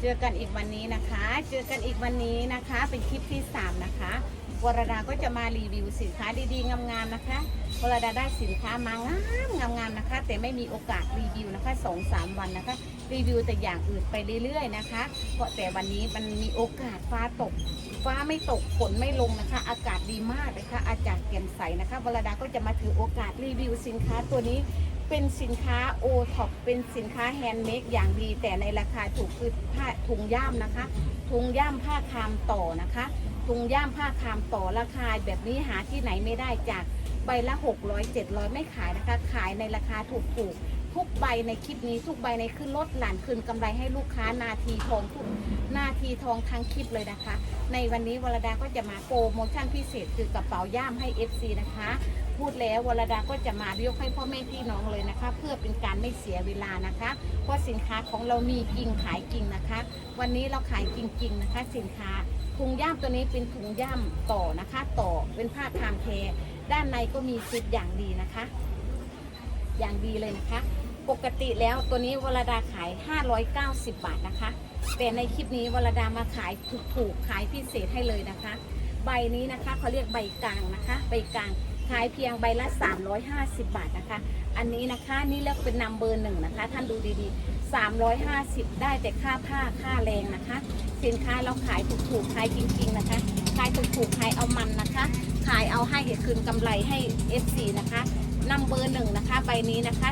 เจอกันอีกวันนี้นะคะ เจอกันอีกวันนี้นะคะ เป็นคลิปที่ 3 นะคะวรดาก็จะมารีวิวสินค้าดีๆ งามๆนะคะวรดาได้สินค้ามางามงามๆนะคะ แต่ไม่มีโอกาสรีวิวนะคะสองสามวันนะคะ รีวิวแต่อย่างอื่นไปเรื่อยๆนะคะ เพราะแต่วันนี้มันมีโอกาสฟ้าตก ฟ้าไม่ตกฝนไม่ลงนะคะ อากาศดีมากนะคะอากาศแจ่มใสนะคะวรดาก็จะมาถือโอกาสรีวิวสินค้าตัวนี้ เป็นสินค้าโอท็อปเป็นสินค้าแฮนด์เมดอย่างดี แต่ในราคาถูกคือผ้าถุงย่ามนะคะถุงย่ามผ้าคามต่อนะคะถุงย่ามผ้าคามต่อราคาแบบนี้หาที่ไหนไม่ได้จากใบละ 600 700 ไม่ขายนะคะ ขายในราคาถูกถูกๆ ทุกใบในคลิปนี้ทุกใบในขึ้นลดหลานคืนกำไรให้ลูกค้านาทีทองทุกนาทีทองทั้งคลิปเลยนะคะ ในวันนี้วรดาก็จะมาโปรโมชั่นพิเศษคือกระเป๋าย่ามให้ FC นะคะ พูดแล้ววรดาก็จะมายกให้พ่อแม่พี่น้องเลยนะคะ เพื่อเป็นการไม่เสียเวลานะคะ เพราะสินค้าของเรามีจริงขายจริงนะคะ วันนี้เราขายจริง ๆนะคะ สินค้าถุงย่ามตัวนี้เป็นถุงย่ามต่อนะคะ ต่อเป็นผ้าคามเทด้านในก็มีซิปอย่างดีนะคะ อย่างดีเลยนะคะ ปกติแล้วตัวนี้วรดาขาย 590 บาทนะคะ แต่ในคลิปนี้วรดามาขายถูกๆขายพิเศษให้เลยนะคะ ใบนี้นะคะเขาเรียกใบกลางนะคะ ใบกลางขายเพียงใบละ 350 บาทนะคะ อันนี้นะคะนี่เลือกเป็นนัมเบอร์หนึ่งนะคะ ท่านดูดีๆ 350 ได้แต่ค่าผ้าค่าแรงนะคะ สินค้าเราขายถูกๆขายจริงๆนะคะ ขายถูกๆขายเอามันนะคะ ขายเอาให้คืนกำไรให้ FC นะคะนัมเบอร์หนึ่งนะคะ ใบนี้นะคะ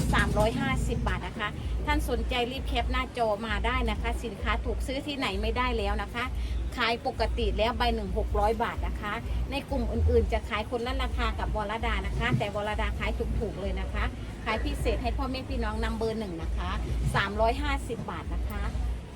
350 บาทนะคะ ท่านสนใจรีบแคปหน้าจอมาได้นะคะ สินค้าถูกซื้อที่ไหนไม่ได้แล้วนะคะ ขายปกติแล้วใบหนึ่งหกร้อยบาทนะคะ ในกลุ่มอื่นๆ จะขายคนละราคากับวรดานะคะ แต่วรดาขายถูกๆเลยนะคะ ขายพิเศษให้พ่อแม่พี่น้องนัมเบอร์หนึ่งนะคะ 350 บาทนะคะ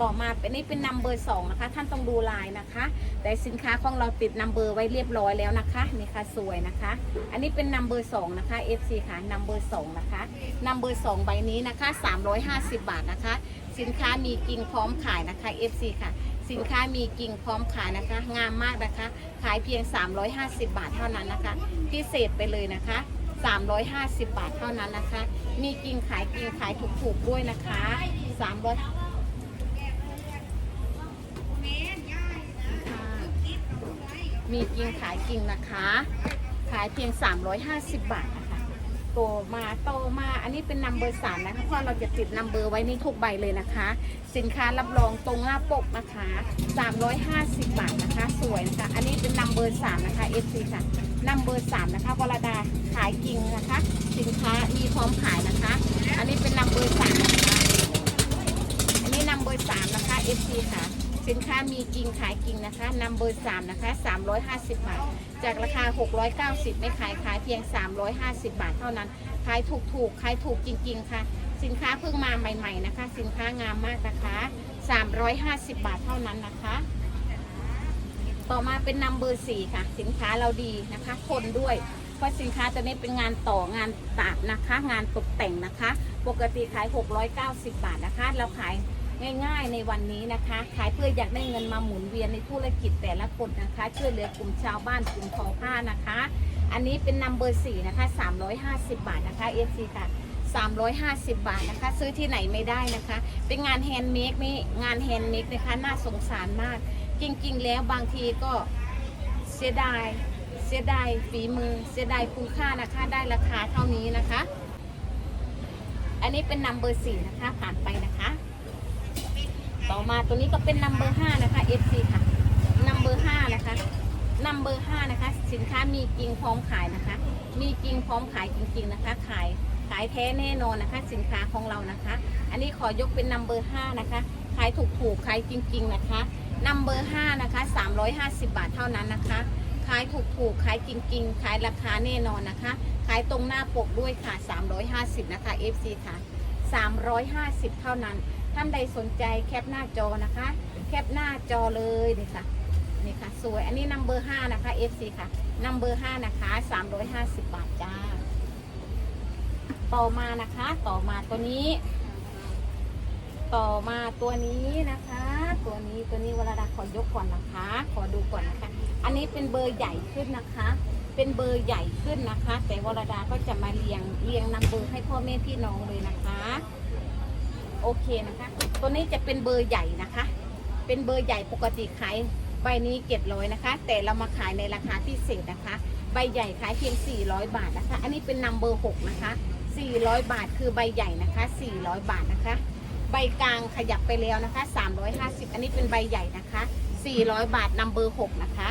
ต่อมาเป็นนี่เป็นนัมเบอร์สองนะคะ ท่านต้องดูลายนะคะ แต่สินค้าของเราติดนัมเบอร์ไว้เรียบร้อยแล้วนะคะนี่ค่ะสวยนะคะ อันนี้เป็นนัมเบอร์สองนะคะ FC ค่ะนัมเบอร์สองนะคะนัมเบอร์สองใบนี้นะคะ 350 บาทนะคะ สินค้ามีกิ่งพร้อมขายนะคะ FC ค่ะ สินค้ามีกิ่งพร้อมขายนะคะ งามมากนะคะ ขายเพียง 350 บาทเท่านั้นนะคะ พิเศษไปเลยนะคะ350 บาทเท่านั้นนะคะ มีกิ่งขายกิ่งขายถูกๆด้วยนะคะ300 มีกิ่งขายกิ่งนะคะ ขายเพียง 350 บาทนะคะ โตมาโตมาอันนี้เป็นนัมเบอร์สามนะคะเพราะเราจะติดนัมเบอร์ไว้ในทุกใบเลยนะคะ สินค้ารับรองตรงหน้าปกนะคะ 350 บาทนะคะ สวยนะคะ อันนี้เป็นนัมเบอร์สามนะคะ FC ค่ะนัมเบอร์สามนะคะวรดาขายจริงนะคะ สินค้ามีพร้อมขายนะคะ อันนี้เป็นนัมเบอร์สามนะคะอันนี้นัมเบอร์สามนะคะ FC ค่ะ สินค้ามีจริงขายจริงนะคะนัมเบอร์สามนะคะ 350 บาท จากราคา 690 ไม่ขายขายเพียง 350 บาทเท่านั้น ขายถูกถูกขายถูกจริง ๆ ค่ะ สินค้าเพิ่งมาใหม่ ๆนะคะ สินค้างามมากนะคะ 350 บาทเท่านั้นนะคะ ต่อมาเป็นนัมเบอร์สี่ค่ะ สินค้าเราดีนะคะทนด้วยเพราะสินค้าตัวนี้เป็นงานต่องานตัดนะคะ งานตกแต่งนะคะ ปกติขาย 690 บาทนะคะ เราขาย ง่ายๆในวันนี้นะคะ ขายเพื่ออยากได้เงินมาหมุนเวียนในธุรกิจแต่ละคนนะคะ ช่วยเหลือกลุ่มชาวบ้านกลุ่มทอผ้านะคะ อันนี้เป็นนัมเบอร์สี่นะคะ350 บาทนะคะ FC ค่ะ350 บาทนะคะ ซื้อที่ไหนไม่ได้นะคะ เป็นงานแฮนด์เมดนี่งานแฮนด์เมดนะคะน่าสงสารมาก จริงๆ แล้วบางทีก็เสียดาย เสียดายฝีมือ เสียดายคุณค่านะคะได้ราคาเท่านี้นะคะ อันนี้เป็นนัมเบอร์สี่นะคะผ่านไปนะคะ ต่อมาตัวนี้ก็เป็นนัมเบอร์ห้านะคะ FC ค่ะนัมเบอร์ห้านะคะนัมเบอร์ห้านะคะ สินค้ามีจริงพร้อมขายนะคะ มีจริงพร้อมขายจริงๆนะคะ ขายขายแท้แน่นอนนะคะ สินค้าของเรานะคะ อันนี้ขอยกเป็นนัมเบอร์ห้านะคะ ขายถูกๆขายจริง ๆนะคะนัมเบอร์ห้านะคะ 350 บาทเท่านั้นนะคะขายถูกๆขายจริง ๆ ขายราคาแน่นอนนะคะ ขายตรงหน้าปกด้วยค่ะ 350 นะคะ FC ค่ะ 350 เท่านั้น ท่านใดสนใจแคปหน้าจอนะคะ แคปหน้าจอเลยนี่ค่ะนี่ค่ะ สวยอันนี้นัมเบอร์5นะคะ FC ค่ะนัมเบอร์5นะคะ350บาทจ้า ต่อมานะคะ ต่อมาตัวนี้ ต่อมาตัวนี้นะคะ ตัวนี้ตัวนี้เวลาดาขอยกก่อนนะคะ ขอดูก่อนนะคะ อันนี้เป็นเบอร์ใหญ่ขึ้นนะคะ เป็นเบอร์ใหญ่ขึ้นนะคะ แต่วรดาก็จะมาเรียงเรียงนัมเบอร์ให้พ่อแม่พี่น้องเลยนะคะ โอเคนะคะ ตัวนี้จะเป็นเบอร์ใหญ่นะคะ เป็นเบอร์ใหญ่ปกติขายใบนี้เจ็ดร้อยนะคะ แต่เรามาขายในราคาพิเศษนะคะ ใบใหญ่ขายเพียง 400 บาทนะคะ อันนี้เป็นนัมเบอร์6นะคะ 400 บาทคือใบใหญ่นะคะ 400 บาทนะคะ ใบกลางขยับไปแล้วนะคะ 350 อันนี้เป็นใบใหญ่นะคะ 400 บาทนัมเบอร์6นะคะ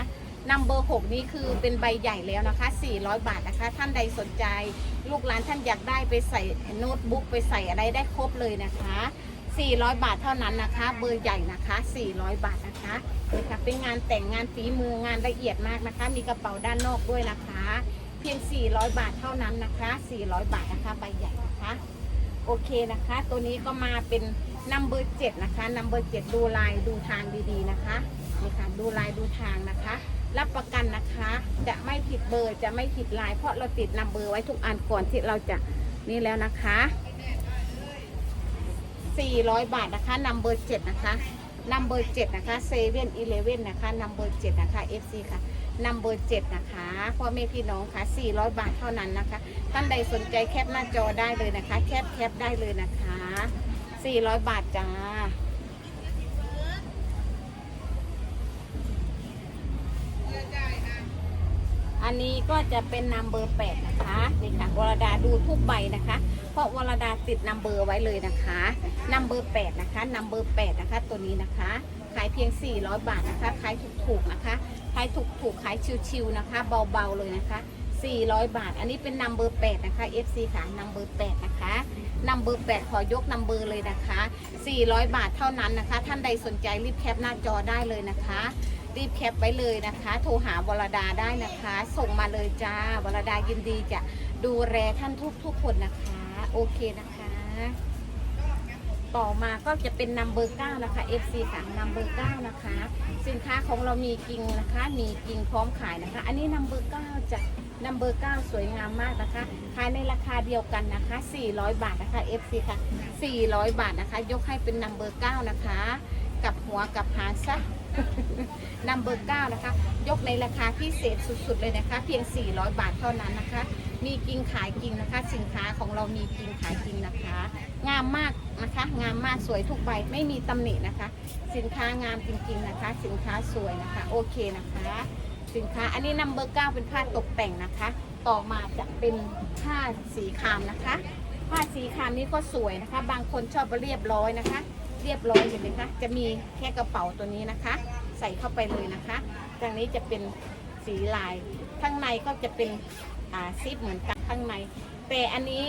นัมเบอร์6นี่คือเป็นใบใหญ่แล้วนะคะ 400 บาทนะคะ ท่านใดสนใจ ลูกหลานท่านอยากได้ไปใส่โน้ตบุ๊กไปใส่อะไรได้ครบเลยนะคะ 400 บาทเท่านั้นนะคะ เบอร์ใหญ่นะคะ 400 บาทนะคะนี่ค่ะเป็นงานแต่งงานฝีมืองานละเอียดมากนะคะ มีกระเป๋าด้านนอกด้วยนะคะ เพียง 400 บาทเท่านั้นนะคะ 400 บาทนะคะใบใหญ่นะคะโอเคนะคะ ตัวนี้ก็มาเป็นนัมเบอร์เจ็ดนะคะนัมเบอร์เจ็ดดูลายดูทางดีๆนะคะนี่ค่ะดูลายดูทางนะคะ รับประกันนะคะ จะไม่ผิดเบอร์จะไม่ผิดลาย เพราะเราติดนัมเบอร์ไว้ทุกอันก่อนที่เราจะนี่แล้วนะคะ 400 บาทนะคะนัมเบอร์เจ็ดนะคะนัมเบอร์เจ็ดนะคะเซเว่นอีเลเว่นนะคะนัมเบอร์เจ็ดนะคะ FC ค่ะนัมเบอร์เจ็ดนะคะพ่อแม่พี่น้องค่ะ 400 บาทเท่านั้นนะคะ ท่านใดสนใจแคปหน้าจอได้เลยนะคะ แคปแคปได้เลยนะคะ 400 บาทจ้า อันนี้ก็จะเป็นนัมเบอร์8นะคะนี่ค่ะวรดาดูทุกใบนะคะ เพราะวรดาติดนัมเบอร์ไว้เลยนะคะนัมเบอร์8นะคะนัมเบอร์8นะคะ ตัวนี้นะคะ ขายเพียง 400 บาทนะคะ ขายถูกๆนะคะ ขายถูกๆขายชิวๆนะคะ เบาๆเลยนะคะ 400 บาท อันนี้เป็นนัมเบอร์8นะคะ FC ค่ะนัมเบอร์8นะคะนัมเบอร์8ขอยกนัมเบอร์เลยนะคะ 400 บาทเท่านั้นนะคะ ท่านใดสนใจรีบแคปหน้าจอได้เลยนะคะ รีบแคปไว้เลยนะคะ โทรหาวรดาได้นะคะ ส่งมาเลยจ้าวรดายินดีจะดูแลท่านทุกทุกคนนะคะ โอเคนะคะ ต่อมาก็จะเป็นนัมเบอร์9นะคะ FC ค่ะนัมเบอร์9นะคะ สินค้าของเรามีกิ่งนะคะ มีกิ่งพร้อมขายนะคะ อันนี้นัมเบอร์9จะนัมเบอร์9สวยงามมากนะคะ ขายในราคาเดียวกันนะคะ 400 บาทนะคะ FC ค่ะ 400 บาทนะคะ ยกให้เป็นนัมเบอร์9นะคะ กับหัวกับหางซะนัมเบอร์9นะคะ ยกในราคาพิเศษสุดๆเลยนะคะ เพียง 400 บาทเท่านั้นนะคะ มีกิงขายกิงนะคะ สินค้าของเรามีกิงขายกิงนะคะ งามมากนะคะ งามมากสวยทุกใบไม่มีตำหนินะคะ สินค้างามจริงๆนะคะ สินค้าสวยนะคะ โอเคนะคะ สินค้าอันนี้นัมเบอร์เเป็นผ้าตกแต่งนะคะ ต่อมาจะเป็นผ้าสีครามนะคะ ผ้าสีครามนี้ก็สวยนะคะ บางคนชอบเรียบร้อยนะคะ เรียบร้อยเห็นไหมคะ จะมีแค่กระเป๋าตัวนี้นะคะ ใส่เข้าไปเลยนะคะทางนี้จะเป็นสีลาย ข้างในก็จะเป็นอ่าซิปเหมือนกันข้างใน แต่อันนี้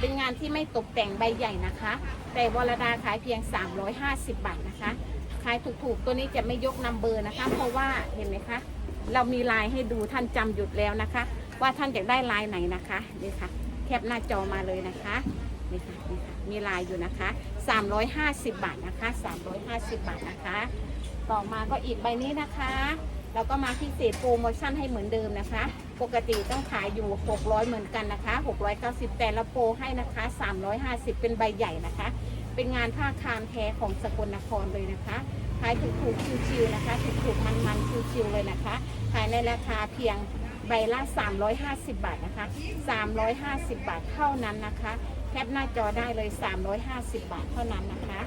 เป็นงานที่ไม่ตกแต่งใบใหญ่นะคะ แต่วรดาขายเพียง 350 บาทนะคะ ขายถูกๆ ตัวนี้จะไม่ยกนัมเบอร์นะคะ เพราะว่าเห็นไหมคะ เรามีลายให้ดูท่านจำหยุดแล้วนะคะ ว่าท่านอยากได้ลายไหนนะคะนี่ค่ะแคปหน้าจอมาเลยนะคะ นี่ค่ะนี่ค่ะมีลายอยู่นะคะ 350 บาทนะคะ 350 บาทนะคะ ต่อมาก็อีกใบนี้นะคะเราก็มาพิเศษโปรโมชั่นให้เหมือนเดิมนะคะ ปกติต้องขายอยู่ 600 เหมือนกันนะคะ 690 แต่ละโปรให้นะคะ 350 เป็นใบใหญ่นะคะ เป็นงานผ้าคามแท้ของสกลนครเลยนะคะ ขายถูกๆชิวๆนะคะ ถูกๆมันๆชิวๆเลยนะคะ ขายในราคาเพียงใบละ 350 บาทนะคะ 350 บาทเท่านั้นนะคะ แคปหน้าจอได้เลย 350 บาทเท่านั้นนะคะ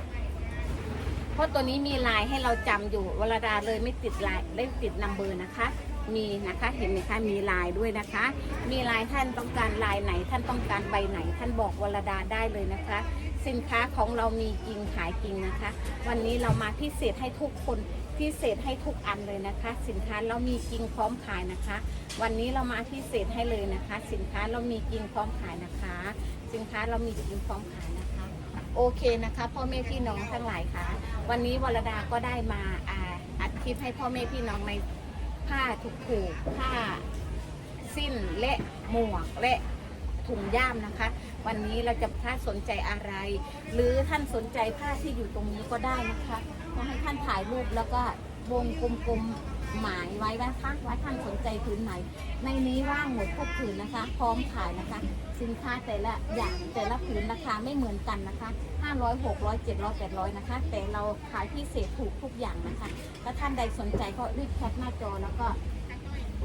เพราะตัวนี้มีลายให้เราจำอยู่วรดาเลยไม่ติดลายไม่ติดนัมเบอร์นะคะ มีนะคะเห็นไหมคะมีลายด้วยนะคะ มีลายท่านต้องการลายไหน ท่านต้องการใบไหน ท่านบอกวรดาได้เลยนะคะ สินค้าของเรามีจริงขายจริงนะคะ วันนี้เรามาพิเศษให้ทุกคน พิเศษให้ทุกอันเลยนะคะ สินค้าเรามีจริงพร้อมขายนะคะ วันนี้เรามาพิเศษให้เลยนะคะ สินค้าเรามีจริงพร้อมขายนะคะ สินค้าเรามีจริงพร้อมขายนะคะ โอเคนะคะพ่อแม่พี่น้องทั้งหลายค่ะ วันนี้วรดาก็ได้มาอาอัดคลิปให้พ่อแม่พี่น้องในผ้าถูกผูกผ้า สิ้นและหมวกและถุงย่ามนะคะ วันนี้เราจะถ้าสนใจอะไร หรือท่านสนใจผ้าที่อยู่ตรงนี้ก็ได้นะคะก็ให้ท่านถ่ายรูปแล้วก็วงกลมๆหมายไว้นะคะว่าท่านสนใจผืนไหน ในนี้ว่างหมดทุกผืนนะคะ พร้อมขายนะคะ สินค้าแต่ละอย่างแต่ละผืนราคาไม่เหมือนกันนะคะ 500 600 700 800 นะคะ แต่เราขายพิเศษถูกทุกอย่างนะคะ ถ้าท่านใดสนใจก็รีบแคปหน้าจอแล้วก็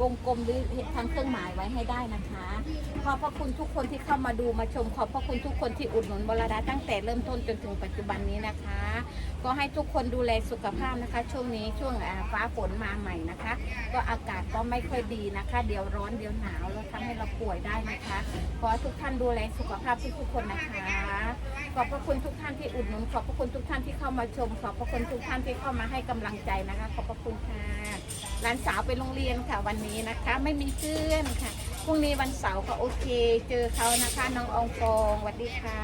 วงกลมหรือทำเครื่องหมายไว้ให้ได้นะคะขอบพระคุณทุกคนที่เข้ามาดูมาชม ขอบพระคุณทุกคนที่อุดหนุนวรดาตั้งแต่เริ่มต้นจนถึงปัจจุบันนี้นะคะ ก็ให้ทุกคนดูแลสุขภาพนะคะ ช่วงนี้ช่วงฟ้าฝนมาใหม่นะคะ ก็อากาศก็ไม่ค่อยดีนะคะ เดี๋ยวร้อนเดี๋ยวหนาวแล้วทำให้เราป่วยได้นะคะขอให้ทุกท่านดูแลสุขภาพทุกๆคนนะคะขอบพระคุณทุกท่านที่อุดหนุนขอบพระคุณทุกท่านที่เข้ามาชม ขอบพระคุณทุกท่านที่เข้ามาให้กำลังใจนะคะ ขอบพระคุณค่ะ หลานสาวไปโรงเรียนค่ะวันนี้นะคะ ไม่มีเพื่อนค่ะพรุ่งนี้วันเสาร์ก็โอเค เจอเขานะคะ น้องอองฟองสวัสดีค่ะ